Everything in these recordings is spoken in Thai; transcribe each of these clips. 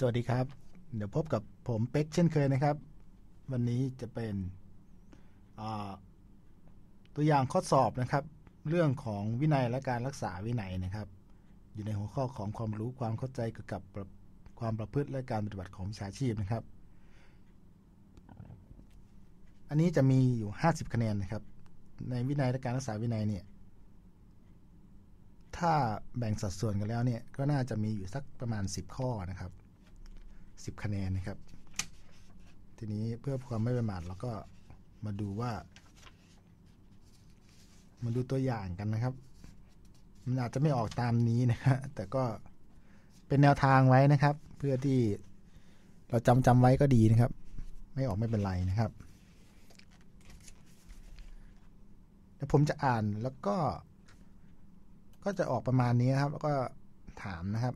สวัสดีครับ เดี๋ยวพบกับผมเป็กเช่นเคยนะครับ วันนี้จะเป็นตัวอย่างข้อสอบนะครับ เรื่องของวินัยและการรักษาวินัยนะครับ อยู่ในหัวข้อของความรู้ความเข้าใจเกี่ยวกับความประพฤติและการปฏิบัติของวิชาชีพนะครับ อันนี้จะมีอยู่ 50 คะแนนนะครับ ในวินัยและการรักษาวินัยเนี่ยถ้าแบ่งสัดส่วนกันแล้วเนี่ยก็น่าจะมีอยู่สักประมาณ 10 ข้อนะครับ 10 คะแนนนะครับ ทีนี้เพื่อความไม่ประมาทเราก็มาดูว่า มาดูตัวอย่างกันนะครับ มันอาจจะไม่ออกตามนี้นะฮะแต่ก็เป็นแนวทางไว้นะครับ เพื่อที่เราจำจำไว้ก็ดีนะครับ ไม่ออกไม่เป็นไรนะครับเดี๋ยวผมจะอ่านแล้วก็ ก็จะออกประมาณนี้ครับ แล้วก็ถามนะครับ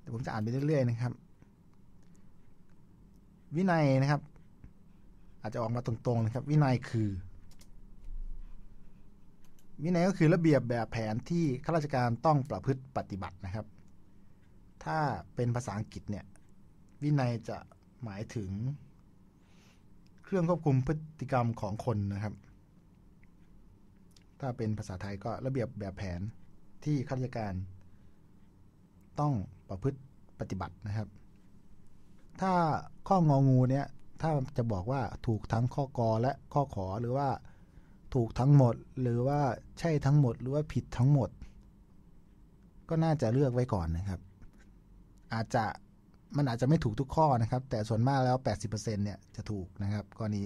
เดี๋ยวผมจะอ่านไปเรื่อยๆนะครับ วินัยนะครับ อาจจะออกมาตรงๆนะครับ วินัยคือ วินัยก็คือระเบียบแบบแผนที่ข้าราชการต้องประพฤติปฏิบัตินะครับ ถ้าเป็นภาษาอังกฤษเนี่ย วินัยจะหมายถึง เครื่องควบคุมพฤติกรรมของคนนะครับ ถ้าเป็นภาษาไทยก็ระเบียบแบบแผนที่ข้าราชการ ต้องประพฤติปฏิบัตินะครับ ถ้าข้ององูเนี่ยถ้าจะบอกว่าถูกทั้งข้อกอและข้อขอหรือว่าถูกทั้งหมด หรือว่าใช่ทั้งหมด หรือว่าผิดทั้งหมด ก็น่าจะเลือกไว้ก่อนนะครับ อาจจะมันอาจจะไม่ถูกทุกข้อนะครับ แต่ส่วนมากแล้ว 80%เนี่ยจะถูกนะครับกรณี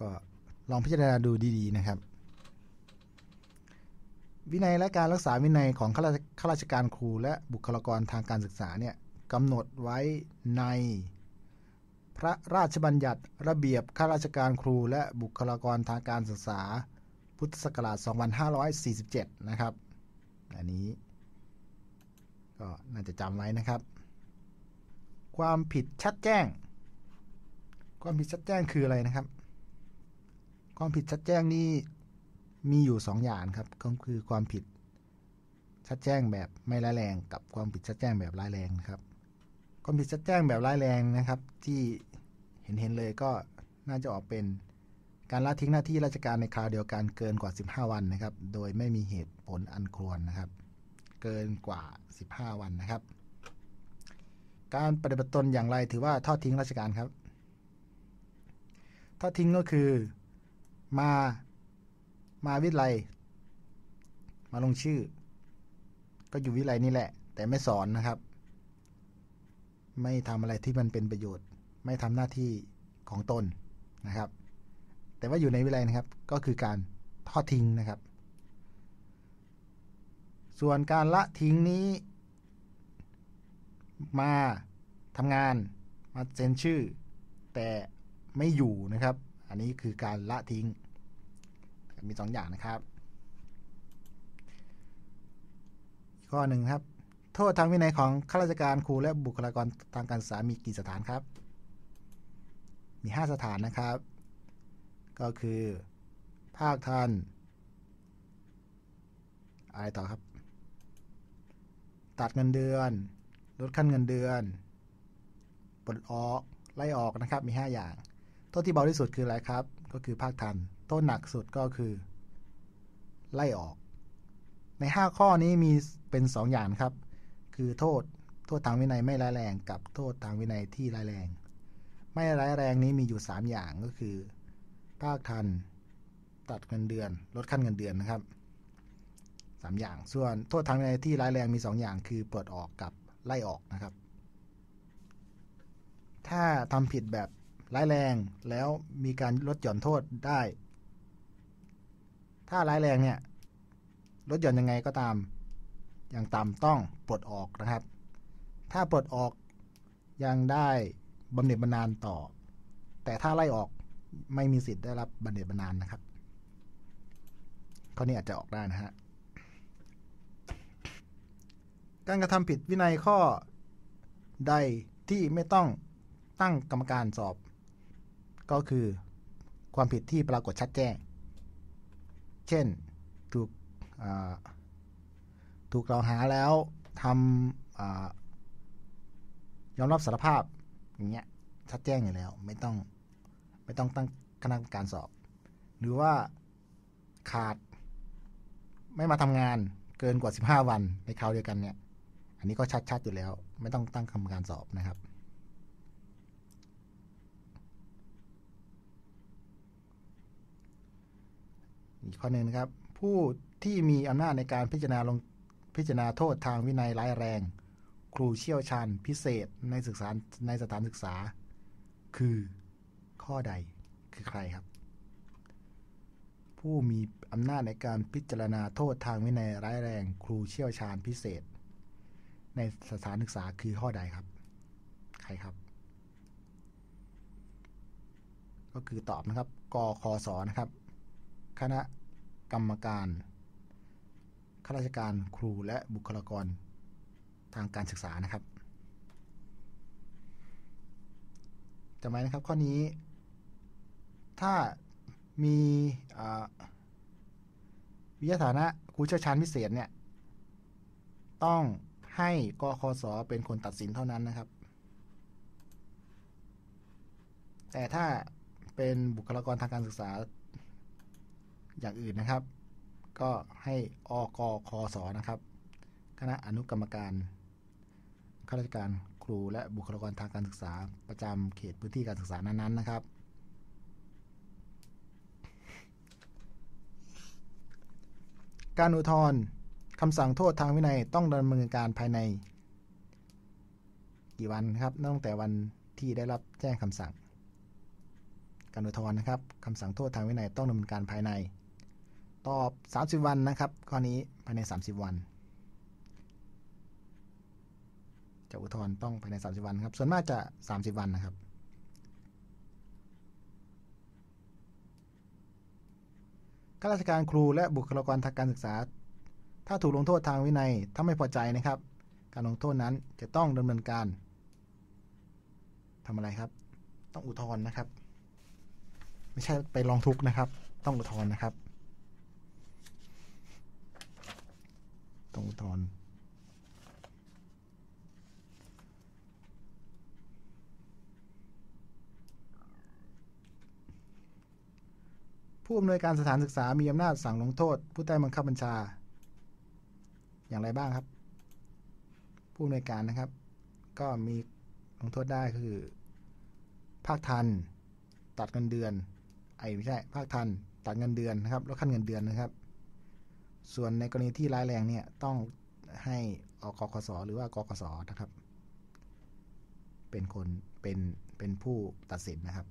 ก็ลองพิจารณาดูดีๆนะครับ วินัยและการรักษาวินัยของข้าราชการครูและบุคลากรทางการศึกษาเนี่ย กำหนดไว้ใน พระราชบัญญัติระเบียบข้าราชการครูและบุคลากรทางการศึกษา พุทธศักราช 2547 นะครับ อันนี้ ก็น่าจะจำไว้นะครับ ความผิดชัดแจ้ง ความผิดชัดแจ้งคืออะไรนะครับ ความผิดชัดแจ้งนี่มีอยู่2ออย่างครับก็คือความผิดชัดแจ้งแบบไม่ร้ายแรงกับความผิดชัดแจ้งแบบร้ายแรงนะครับ ความผิดชัดแจ้งแบบร้ายแรงนะครับ ที่เห็นเห็นเลยก็น่าจะออกเป็นการละทิ้งหน้าที่ราชการในคราวเดียวกันเกินกว่า 15 วันนะครับ โดยไม่มีเหตุผลอันควรนะครับ เกินกว่า 15 วันนะครับ การปฏิบัติตนอย่างไรถือว่าทอดทิ้งราชการครับ ทอดทิ้งก็คือมามาวิทยาลัยมาลงชื่อ ก็อยู่วิทยาลัยนี่แหละ แต่ไม่สอนนะครับ ไม่ทำอะไรที่มันเป็นประโยชน์ ไม่ทำหน้าที่ของตนนะครับ แต่ว่าอยู่ในวิทยาลัยนะครับก็คือการทอดทิ้งนะครับ ส่วนการละทิ้งนี้ มาทำงานมาเซ็นชื่อ แต่ไม่อยู่นะครับ อันนี้คือการละทิ้ง มีสองอย่างนะครับ ข้อหนึ่งครับ โทษทางวินัยของข้าราชการครูและบุคลากรทางการศึกษามีกี่สถานครับ มี 5 สถานนะครับ ก็คือ ภาคทันอะไรต่อครับ ตัดเงินเดือน ลดขั้นเงินเดือนปลดออกไล่ออกนะครับมี 5 อย่าง โทษที่เบาที่สุดคืออะไรครับ ก็คือภาคทันโทษหนักสุดก็คือ ไล่ออก ใน 5 ข้อนี้มีเป็น 2 อย่างครับ คือโทษ โทษทางวินัยไม่ร้ายแรงกับโทษทางวินัยที่ร้ายแรง ไม่ร้ายแรงนี้มีอยู่ 3 อย่างก็คือภาคทัน ตัดเงินเดือน ลดขั้นเงินเดือนนะครับ 3 อย่าง ส่วนโทษทางวินัยที่ร้ายแรงมี 2 อย่าง คือเปิดออกกับไล่ออกนะครับ ถ้าทำผิดแบบร้ายแรงแล้วมีการลดหย่อนโทษได้ ถ้าร้ายแรงเนี่ยลดหย่อนยังไงก็ตาม อย่างต่ำต้องปลดออกนะครับ ถ้าปลดออกยังได้บำเหน็จบำนาญต่อ แต่ถ้าไล่ออกไม่มีสิทธิ์ได้รับบำเหน็จบำนาญนะครับข้อนี้อาจจะออกได้นะฮะการกระทำผิดวินัยข้อใดที่ไม่ต้องตั้งกรรมการสอบ ก็คือความผิดที่ปรากฏชัดแจ้ง เช่น ถูก ถูกกล่าวหาแล้วทำยอมรับสารภาพอย่างเงี้ยชัดแจ้งอยู่แล้ว ไม่ต้องไม่ต้องตั้งคณะกรรมการสอบ หรือว่าขาดไม่มาทำงานเกินกว่า 15 วันในคราวเดียวกันเนี่ย อันนี้ก็ชัดๆอยู่แล้ว ไม่ต้องตั้งกรรมการสอบนะครับ อีกข้อหนึ่งนะครับ ผู้ที่มีอำนาจในการพิจารณาลง พิจารณาโทษทางวินัยร้ายแรง ครูเชี่ยวชาญพิเศษในศึกษาในสถานศึกษา คือข้อใดคือใครครับ ผู้มีอำนาจในการพิจารณาโทษทางวินัยร้ายแรง ครูเชี่ยวชาญพิเศษ ในสถานศึกษาคือข้อใดครับ ใครครับ ก็คือตอบนะครับกคสนะครับ คณะกรรมการ ข้าราชการครูและบุคลากรทางการศึกษานะครับจำไว้นะครับข้อนี้ ถ้ามีวิทยาฐานะครูเชี่ยวชาญพิเศษเนี่ย ต้องให้กคสเป็นคนตัดสินเท่านั้นนะครับ แต่ถ้าเป็นบุคลากรทางการศึกษาอย่างอื่นนะครับ ก็ให้อกคสอนะครับคณะอนุกรรมการข้าราชการครูและบุคลากรทางการศึกษาประจำเขตพื้นที่การศึกษานั้นๆนะครับ การอุทธรณ์คำสั่งโทษทางวินัยต้องดำเนินการภายใน กี่วันครับตั้งแต่วันที่ได้รับแจ้งคำสั่ง การอุทธรณ์นะครับคำสั่งโทษทางวินัยต้องดำเนินการภายใน ตอบ 30 วันนะครับข้อนี้ภายใน 30 วันจะอุทธรณ์ต้องภายใน 30 วันครับ ส่วนมากจะ 30 วันนะครับ ข้าราชการครูและบุคลากรทางการศึกษา ถ้าถูกลงโทษทางวินัย ถ้าไม่พอใจนะครับ การลงโทษนั้นจะต้องดำเนินการทำอะไรครับ ต้องอุทธรณ์นะครับ ไม่ใช่ไปลองทุกนะครับ ต้องอุทธรณ์นะครับ ตองอุทธรณ์ผู้อำนวยการสถานศึกษามีอำนาจสั่งลงโทษ ผู้ใต้บังคับบัญชา อย่างไรบ้างครับ ผู้อำนวยการนะครับ ก็มีลงโทษได้คือ ภาคทัน ตัดเงินเดือนไอ้ไม่ใช่ ภาคทัน ตัดเงินเดือนนะครับลดขั้นเงินเดือนนะครับ ส่วนในกรณีที่ร้ายแรงเนี่ยต้องให้อกคสหรือว่ากกสนะครับ เป็นคนเป็นเป็นผู้ตัดสินนะครับ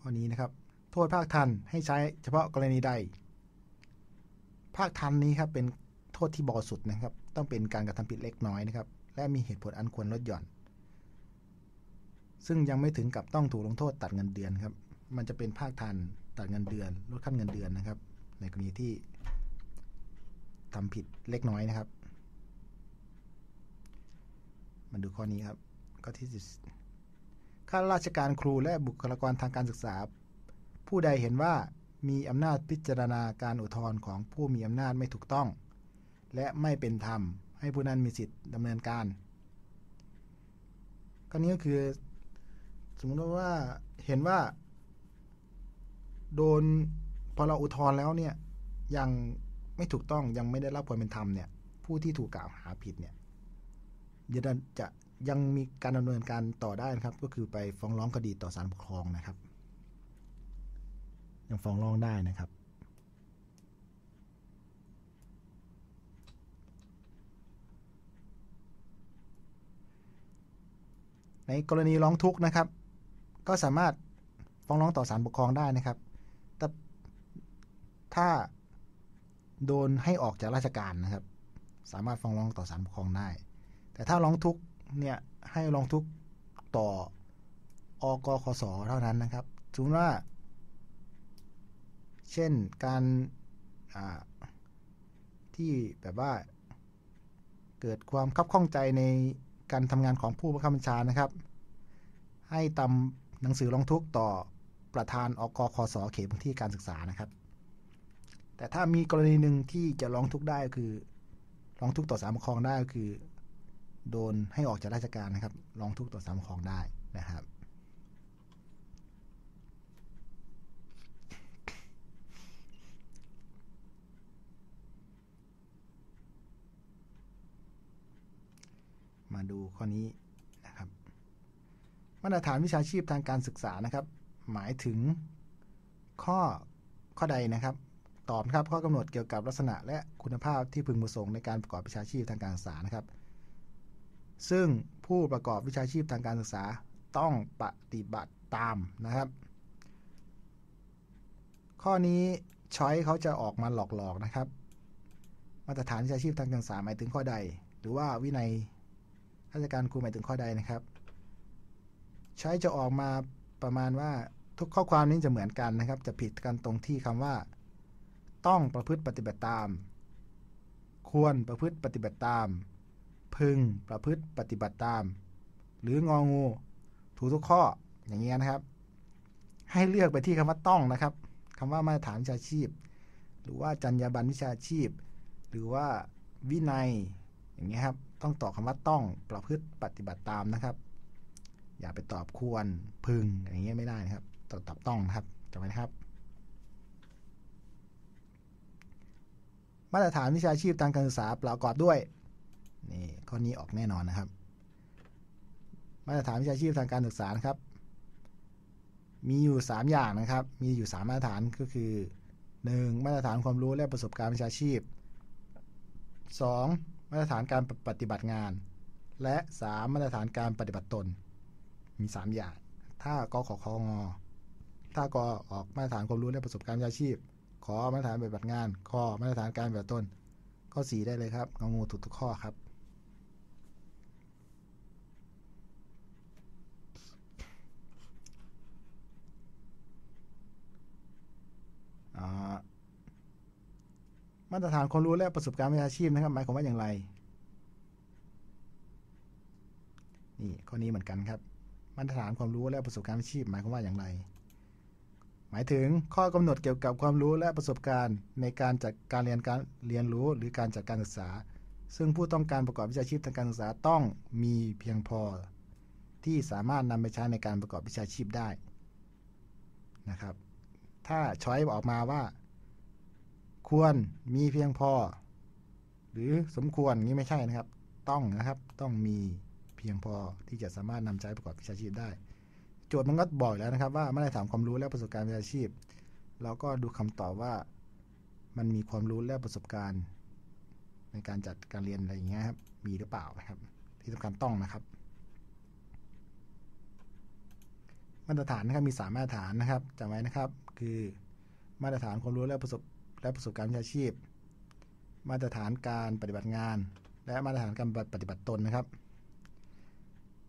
ข้อนี้นะครับ โทษภาคทันให้ใช้เฉพาะกรณีใด ภาคทันนี้ครับเป็นโทษที่เบาสุดนะครับ ต้องเป็นการกระทำผิดเล็กน้อยนะครับ และมีเหตุผลอันควรลดหย่อน ซึ่งยังไม่ถึงกับต้องถูกลงโทษตัดเงินเดือนครับ มันจะเป็นภาคทันตัดเงินเดือนลดขั้นเงินเดือนนะครับ ในกรณีที่ทำผิดเล็กน้อยนะครับ มาดูข้อนี้ครับข้อที่ข้าราชการครูและบุคลากรทางการศึกษา ผู้ใดเห็นว่ามีอำนาจพิจารณาการอุทธรณ์ของผู้มีอำนาจไม่ถูกต้อง และไม่เป็นธรรม ให้ผู้นั้นมีสิทธิ์ดำเนินการก็นี้ก็คือ สมมติว่าเห็นว่า โดนพอเราอุทธรณ์แล้วเนี่ย ยังไม่ถูกต้องยังไม่ได้รับความเป็นธรรมเนี่ย ผู้ที่ถูกกล่าวหาผิดเนี่ยจะยังมีการดำเนินการต่อได้นะครับ ก็คือไปฟ้องร้องคดีต่อศาลปกครองนะครับ ยังฟ้องร้องได้นะครับ ในกรณีร้องทุกข์นะครับ ก็สามารถฟ้องร้องต่อศาลปกครองได้นะครับ แต่ถ้าโดนให้ออกจากราชการนะครับ สามารถฟ้องร้องต่อศาลปกครองได้ แต่ถ้าร้องทุกข์เนี่ยให้ร้องทุกข์ต่ออกคสเท่านั้นนะครับสมมติว่า เช่นการที่แบบว่า เกิดความคับข้องใจในการทำงานของผู้บังคับบัญชานะครับ ให้ตำ หนังสือร้องทุกข์ต่อประธานอกคสเขตพื้นที่การศึกษานะครับ แต่ถ้ามีกรณีหนึ่งที่จะร้องทุกข์ได้ก็คือร้องทุกข์ต่อศาลปกครองได้ก็คือ โดนให้ออกจากราชการนะครับร้องทุกข์ต่อศาลปกครองได้นะครับ มาดูข้อนี้ มาตรฐานวิชาชีพทางการศึกษานะครับ หมายถึงข้อข้อใดนะครับ ตอบครับข้อกำหนดเกี่ยวกับลักษณะ และคุณภาพที่พึงประสงค์ในการประกอบวิชาชีพทางการศึกษานะครับ ซึ่งผู้ประกอบวิชาชีพทางการศึกษาต้องปฏิบัติตามนะครับ ข้อนี้ช้อยเขาจะออกมาหลอกๆนะครับ มาตรฐานวิชาชีพทางการศึกษาหมายถึงข้อใด หรือว่าวินัยราชการครูหมายถึงข้อใดนะครับ ใช้จะออกมาประมาณว่าทุกข้อความนี้จะเหมือนกันนะครับ จะผิดกันตรงที่คำว่า ต้องประพฤติปฏิบัติตาม ควรประพฤติปฏิบัติตาม พึงประพฤติปฏิบัติตาม หรืององู ถูกทุกข้ออย่างเงี้ยนะครับ ให้เลือกไปที่คำว่าต้องนะครับคำว่ามาตรฐานวิชาชีพ หรือว่าจรรยาบรรณวิชาชีพ หรือว่าวินัยอย่างเงี้ยครับ ต้องตอบคำว่าต้องประพฤติปฏิบัติตามนะครับ อย่าไปตอบควรพึงอย่างเงี้ยไม่ได้นะครับตองตอบต้องนะครับจำไว้นะครับ มาตรฐานวิชาชีพทางการศึกษาประกอบด้วยนี่ข้อนี้ออกแน่นอนนะครับ มาตรฐานวิชาชีพทางการศึกษานะครับ มีอยู่ 3 อย่างนะครับ มีอยู่ 3 มาตรฐานก็คือ 1. มาตรฐานความรู้และประสบการณ์วิชาชีพ 2. มาตรฐานการปฏิบัติงาน และ 3. มาตรฐานการปฏิบัติตน มี 3 อย่าง ถ้ากขคงถ้ากออกมาตรฐานความรู้และประสบการณ์วิชาชีพ ขอมาตรฐานปฏิบัติงานขอมาตรฐานการปฏิบัติตนข้อ 4 ได้เลยครับงงูถูกทุกข้อครับ มาตรฐานความรู้และประสบการณ์วิชาชีพนะครับหมายความว่าอย่างไรนี่ข้อนี้เหมือนกันครับ มาตรฐานความรู้และประสบการณ์วิชาชีพหมายความว่าอย่างไร หมายถึงข้อกำหนดเกี่ยวกับความรู้และประสบการณ์ ในการจัดการเรียนการเรียนรู้หรือการจัดการศึกษา ซึ่งผู้ต้องการประกอบวิชาชีพทางการศึกษาต้องมีเพียงพอ ที่สามารถนำไปใช้ในการประกอบวิชาชีพได้นะครับ ถ้าช้อยออกมาว่า ควรมีเพียงพอ หรือสมควรนี้ไม่ใช่นะครับ ต้องนะครับต้องมี เพียงพอที่จะสามารถนำใช้ประกอบวิชาชีพได้ โจทย์มันก็บอกแล้วนะครับ ว่าไม่ได้ถามความรู้และประสบการณ์วิชาชีพ เราก็ดูคำตอบว่ามันมีความรู้และประสบการณ์ ในการจัดการเรียนอะไรอย่างเงี้ยครับมีหรือเปล่านะครับ ที่สำคัญต้องนะครับ มาตรฐานนะครับมีสามมาตรฐานนะครับจำไว้นะครับ คือมาตรฐานความรู้และประสบและประสบการณ์วิชาชีพ มาตรฐานการปฏิบัติงาน และมาตรฐานการปฏิบัติตนนะครับ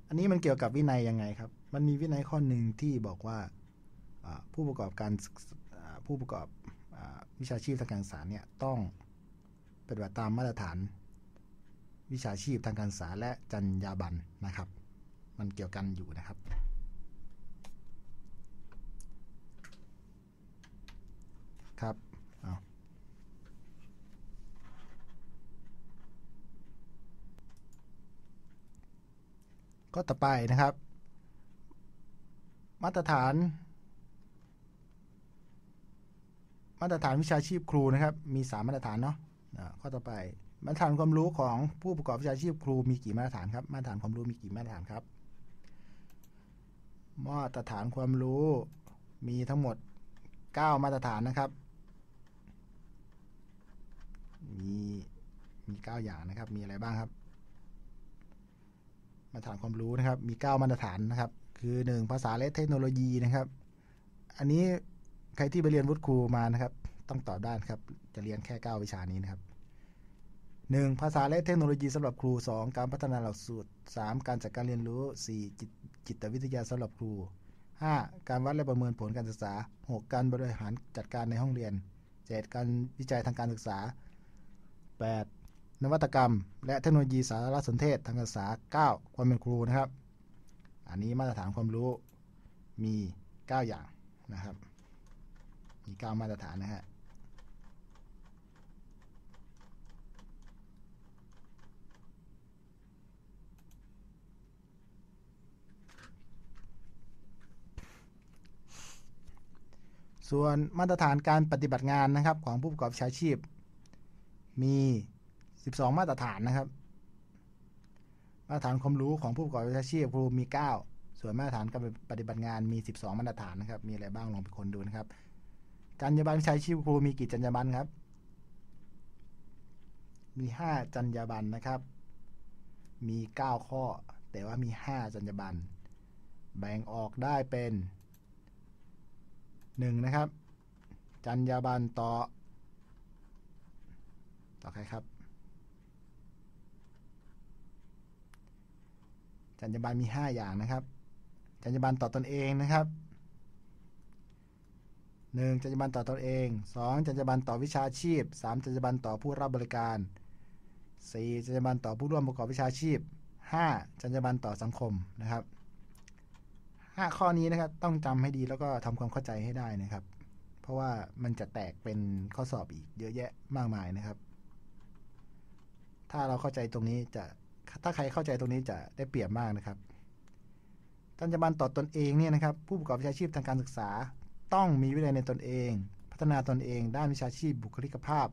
อันนี้มันเกี่ยวกับวินัยยังไงครับ มันมีวินัยข้อหนึ่งที่บอกว่าผู้ประกอบการผู้ประกอบวิชาชีพทางการศึกษาเนี่ยต้องปฏิบัติตามมาตรฐาน วิชาชีพทางการศึกษาและจรรยาบรรณนะครับ มันเกี่ยวกันอยู่นะครับ ครับเอา ก็ต่อไปนะครับ มาตรฐาน มาตรฐานวิชาชีพครูนะครับ มี3มาตรฐานเนาะข้อต่อไป มาตรฐานความรู้ของผู้ประกอบวิชาชีพครูมีกี่มาตรฐานครับ มาตรฐานความรู้มีกี่มาตรฐานครับ มาตรฐานความรู้มีทั้งหมด 9 มาตรฐานนะครับ มีมี 9 อย่างนะครับ มีอะไรบ้างครับ มาตรฐานความรู้นะครับ มี 9 มาตรฐานนะครับ คือ 1 ภาษาและเทคโนโลยีนะครับ อันนี้ใครที่ไปเรียนวุฒิครูมานะครับ ต้องตอบได้ครับ จะเรียนแค่ 9 วิชานี้นะครับ 1. ภาษาและเทคโนโลยีสำหรับครู 2. การพัฒนาหลักสูตร 3. การจัดการเรียนรู้ 4. จจิตวิทยาสำหรับครู 5. การวัดและประเมินผลการศึกษา 6. การบริหารจัดการในห้องเรียน 7. การวิจัยทางการศึกษา 8. นวัตกรรม และเทคโนโลยีสารสนเทศทางการศึกษา 9 ความเป็นครูนะครับ อันนี้มาตรฐานความรู้มี 9 อย่างนะครับ มี 9 มาตรฐานนะฮะส่วนมาตรฐานการปฏิบัติงานนะครับของผู้ประกอบวิชาชีพ มี 12 มาตรฐานนะครับ มาตรฐานความรู้ของผู้ประกอบวิชาชีพครูมี 9 ส่วนมาตรฐานการปฏิบัติงานมี 12 มาตรฐานนะครับ มีอะไรบ้างลองไปค้นดูนะครับจรรยาบรรณวิชาชีพครูมีกี่จรรยาบรรณครับ มี 5จรรยาบรรณนะครับ มี 9 ข้อ แต่ว่ามี 5จรรยาบรรณแบ่งออกได้เป็นหนึ่งนะครับจรรยาบรรณต่อ ต่อใครครับ จรรยาบรรณมี 5 อย่างนะครับ จรรยาบรรณต่อตนเองนะครับ 1. จรรยาบรรณต่อตนเอง 2. จรรยาบรรณต่อวิชาชีพ 3. จรรยาบรรณต่อผู้รับบริการ 4. จรรยาบรรณต่อผู้ร่วมประกอบวิชาชีพ 5. จรรยาบรรณต่อสังคมนะครับ 5 ข้อนี้นะครับต้องจำให้ดีแล้วก็ทำความเข้าใจให้ได้นะครับ เพราะว่ามันจะแตกเป็นข้อสอบอีกเยอะแยะมากมายนะครับ ถ้าเราเข้าใจตรงนี้จะ ถ้าใครเข้าใจตรงนี้จะได้เปรียบมากนะครับจรรยาบรรณต่อตนเองเนี่ยนะครับ ผู้ประกอบวิชาชีพทางการศึกษา ต้องมีวินัยในตนเอง พัฒนาตนเอง ด้านวิชาชีพ บุคลิกภาพ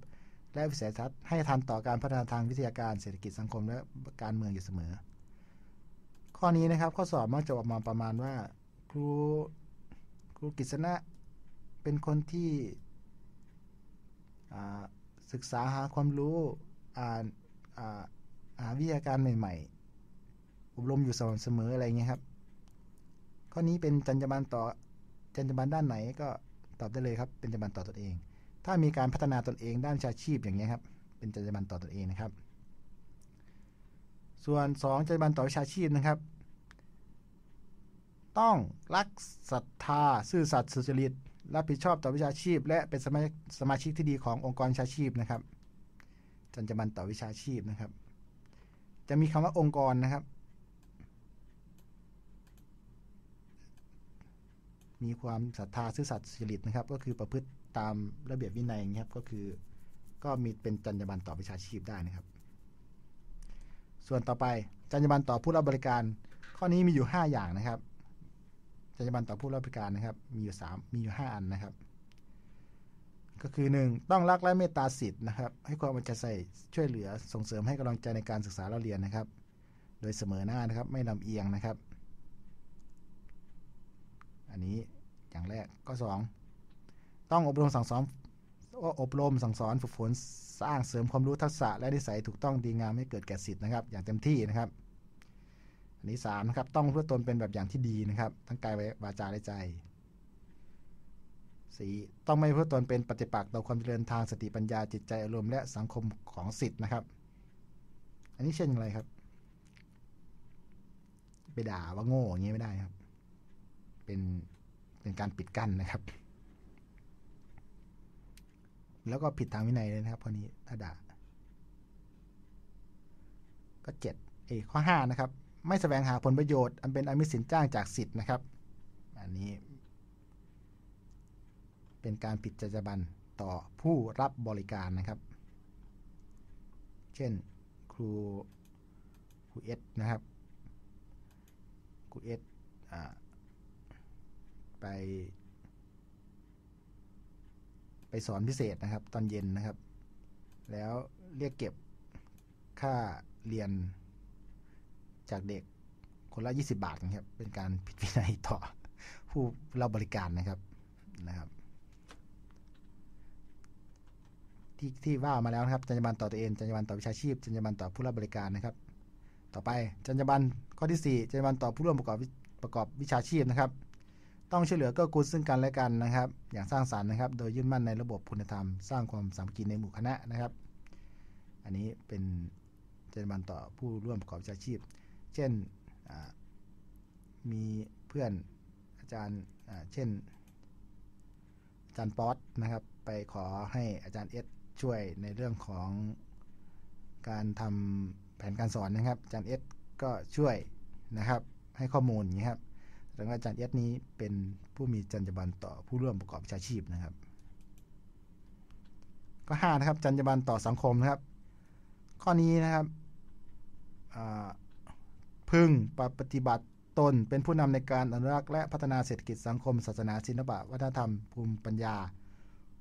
และวิสัยทัศน์ให้ทันต่อการพัฒนาทางวิทยาการเศรษฐกิจสังคมและการเมืองอยู่เสมอ ข้อนี้นะครับข้อสอบมักจะออกมาประมาณว่า ครูครูกิษณะเป็นคนที่ศึกษาหาความรู้อ่านหา วิทยาการใหม่ ๆ อบรมอยู่สม่ำเสมออะไรเงี้ยครับ ข้อนี้เป็นจรรยาบรรณต่อจรรยาบรรณด้านไหนก็ตอบได้เลยครับ เป็นจรรยาบรรณต่อตนเอง ถ้ามีการพัฒนาตนเองด้านชาชีพอย่างเงี้ยครับ เป็นจรรยาบรรณต่อตนเองนะครับ ส่วน 2จรรยาบรรณต่อวิชาชีพนะครับ ต้องรักศรัทธาซื่อสัตย์สุจริตรับผิดชอบต่อวิชาชีพ และเป็นสมาสมาชิกที่ดีขององค์กรวิชาชีพนะครับจรรยาบรรณต่อวิชาชีพนะครับ จะมีคำว่าองค์กรนะครับ มีความศรัทธาซื่อสัตย์สุจริตนะครับ ก็คือประพฤติตามระเบียบวินัยอย่างนี้ครับ ก็คือก็มีเป็นจรรยาบรรณต่อวิชาชีพได้นะครับ ส่วนต่อไปจรรยาบรรณต่อผู้รับบริการ ข้อนี้มีอยู่ 5 อย่างนะครับจรรยาบรรณต่อผู้รับบริการนะครับ มีอยู่3มีอยู่ 5 อันนะครับ ก็คือ 1. ต้องรักและเมตตาสิทธิ์นะครับ ให้ความเอาใจใส่ช่วยเหลือส่งเสริมให้กำลังใจในการศึกษาเราเรียนนะครับ โดยเสมอหน้านะครับไม่ลำเอียงนะครับ อันนี้อย่างแรกก็ 2 ต้องอบรมสั่งสอนอบรมสั่งสอนฝึกฝนสร้างเสริมความรู้ทักษะและนิสัยถูกต้องดีงามให้เกิดแก่สิทธิ์นะครับ อย่างเต็มที่นะครับ อันนี้3นะครับต้องเพื่อตนเป็นแบบอย่างที่ดีนะครับ ทั้งกายวาจาและใจ 4. ต้องไม่เพื่อตนเป็นปฏิปักษ์ต่อความเจริญทางสติปัญญาจิตใจอารมณ์และสังคมของสิทธิ์นะครับ อันนี้เช่นอย่างไรครับ ไปด่าว่าโง่อย่างนี้ไม่ได้ครับ เป็นเป็นการปิดกั้นนะครับ แล้วก็ผิดทางวินัยเลยนะครับข้อนี้ถ้าด่า ก็เจ็ดเอข้อห้านะครับ ไม่แสวงหาผลประโยชน์ อันเป็นอมิสินจ้างจากสิทธิ์นะครับ อันนี้ เป็นการผิดจรรยาบรรณต่อผู้รับบริการนะครับ เช่นครูครูเอสนะครับครูเอสไปไปสอนพิเศษนะครับ ตอนเย็นนะครับ แล้วเรียกเก็บค่าเรียนจากเด็กคนละ 20 บาทนะครับ เป็นการผิดวินัยต่อผู้รับบริการนะครับนะครับ ที่ที่ว่ามาแล้วนะครับจรรยาบรรณต่อตัวเองจรรยาบรรณต่อวิชาชีพจรรยาบรรณต่อผู้รับบริการนะครับ ต่อไปจรรยาบรรณข้อที่ 4จรรยาบรรณต่อผู้ร่วมประกอบประกอบวิชาชีพนะครับ ต้องช่วยเหลือเกื้อกูลซึ่งกันและกันนะครับ อย่างสร้างสรรค์นะครับ โดยยึดมั่นในระบบคุณธรรม สร้างความสามัคคีในหมู่คณะนะครับ อันนี้เป็นจรรยาบรรณต่อผู้ร่วมประกอบวิชาชีพ เช่นมีเพื่อนอาจารย์เช่นอาจารย์ป๊อตนะครับ ไปขอให้อาจารย์เอส ช่วยในเรื่องของการทำแผนการสอนนะครับอาจารย์เอสก็ช่วยนะครับ ให้ข้อมูลนี้ครับแสดงว่าอาจารย์เอสนี้เป็นผู้มีจรรยาบรรณต่อผู้ร่วมประกอบวิชาชีพนะครับ ก็5นะครับจรรยาบรรณต่อสังคมนะครับ ข้อนี้นะครับพึงปฏิบัติตนเป็นผู้นำในการอนุรักษ์และพัฒนาเศรษฐกิจสังคม ศาสนาศิลปะวัฒนธรรมภูมิปัญญา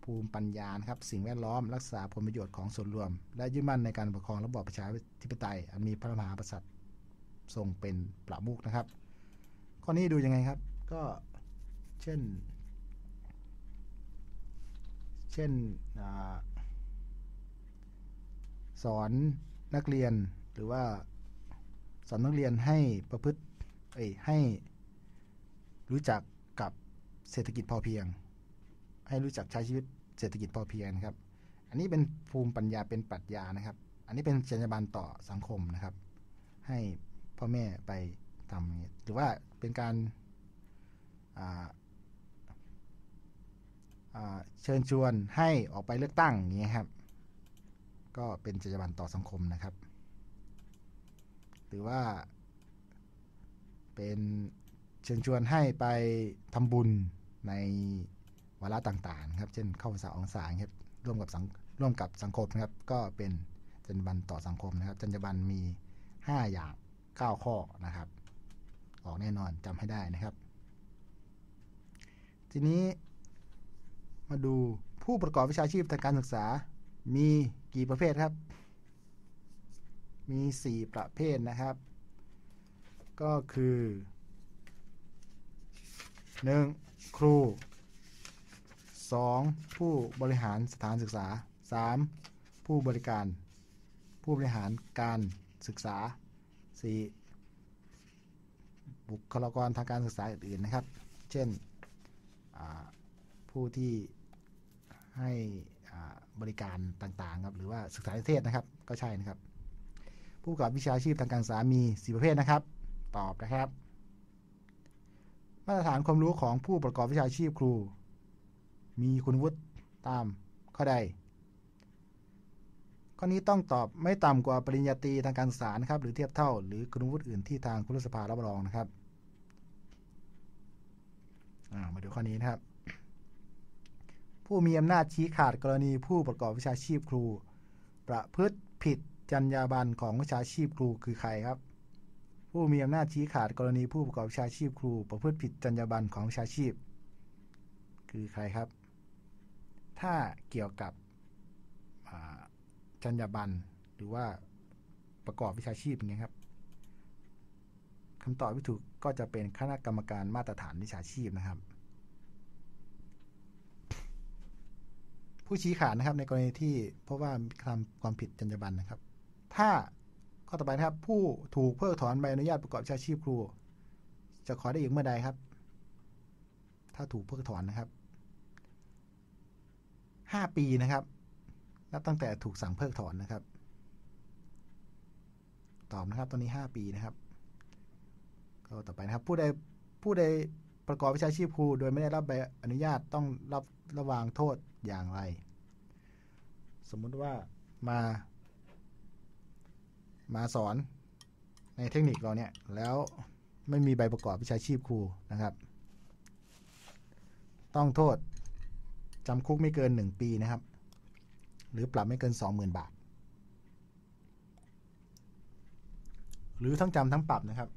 ภูมิปัญญานะครับ สิ่งแวดล้อมรักษาผลประโยชน์ของส่วนรวม และยึดมั่นในการปกครองระบอบประชาธิปไตย อันมีพระมหากษัตริย์ทรงเป็นประมุขนะครับ ข้อนี้ดูยังไงครับ ก็เช่น เช่นสอนนักเรียนหรือว่าสอนนักเรียนให้ประพฤติเอ้ให้รู้จักกับเศรษฐกิจพอเพียง ให้รู้จักใช้ชีวิต เศรษฐกิจพอเพียงครับ อันนี้เป็นภูมิปัญญาเป็นปรัชญานะครับ อันนี้เป็นจรรยาบรรณต่อสังคมนะครับ ให้พ่อแม่ไปทำหรือว่าเป็นการเชิญชวนให้ออกไปเลือกตั้งอย่างนี้ครับ ก็เป็นจรรยาบรรณต่อสังคมนะครับ หรือว่าเป็นเชิญชวนให้ไปทำบุญใน วาระต่างๆครับ เช่นเข้าภาษาองศาครับร่วมกับสังร่วมกับสังคมนะครับ ก็เป็นจรรยาบรรณต่อสังคมนะครับจรรยาบรรณมี 5 อย่าง 9 ข้อนะครับ ออกแน่นอนจำให้ได้นะครับ ทีนี้มาดูผู้ประกอบวิชาชีพทางการศึกษา มีกี่ประเภทครับ มี 4 ประเภทนะครับ ก็คือ 1. ครู 2. ผู้บริหารสถานศึกษา 3. ผู้บริการ ผู้บริหารการศึกษา 4. บุคลากรทางการศึกษาอื่นๆนะครับ เช่นผู้ที่ให้บริการต่างๆครับหรือว่าศึกษาเทศนะครับก็ใช่นะครับ ผู้ประกอบวิชาชีพทางการศึกษามี 4 ประเภทนะครับ ตอบนะครับ มาตรฐานความรู้ของผู้ประกอบวิชาชีพครู มีคุณวุฒิตามข้อใด ข้อนี้ต้องตอบไม่ต่ำกว่าปริญญาตรีทางการศึกษานะครับ หรือเทียบเท่า หรือคุณวุฒิอื่นที่ทางคุณสภารับรองนะครับมาดูข้อนี้นะครับ ผู้มีอำนาจชี้ขาดกรณีผู้ประกอบวิชาชีพครู ประพฤติผิดจรรยาบรรณของวิชาชีพครูคือใครครับ ผู้มีอำนาจชี้ขาดกรณีผู้ประกอบวิชาชีพครู ประพฤติผิดจรรยาบรรณของวิชาชีพ คือใครครับ ถ้าเกี่ยวกับจรรยาบรรณหรือว่าประกอบวิชาชีพอย่างนี้ครับคำตอบที่ถูกก็จะเป็นคณะกรรมการมาตรฐานวิชาชีพนะครับ ผู้ชี้ขาดนะครับในกรณีที่เพราะว่าทำความผิดจรรยาบรรณนะครับ ถ้าข้อต่อไปนะครับผู้ถูกเพิกถอนใบอนุญาตประกอบวิชาชีพครู จะขอได้อีกเมื่อใดครับ ถ้าถูกเพิกถอนนะครับ ห้าปีนะครับนับตั้งแต่ถูกสั่งเพิกถอนนะครับ ตอบนะครับตอนนี้ห้าปีนะครับก็ต่อไปนะครับ ผู้ใดผู้ใดประกอบวิชาชีพครูโดยไม่ได้รับใบอนุญาตต้องรับระวางโทษอย่างไร สมมุติว่ามา มาสอนในเทคนิคเราเนี่ย แล้วไม่มีใบประกอบวิชาชีพครูนะครับ ต้องโทษ จำคุกไม่เกิน 1 ปีนะครับ หรือปรับไม่เกิน 20,000 บาท หรือทั้งจำทั้งปรับนะครับ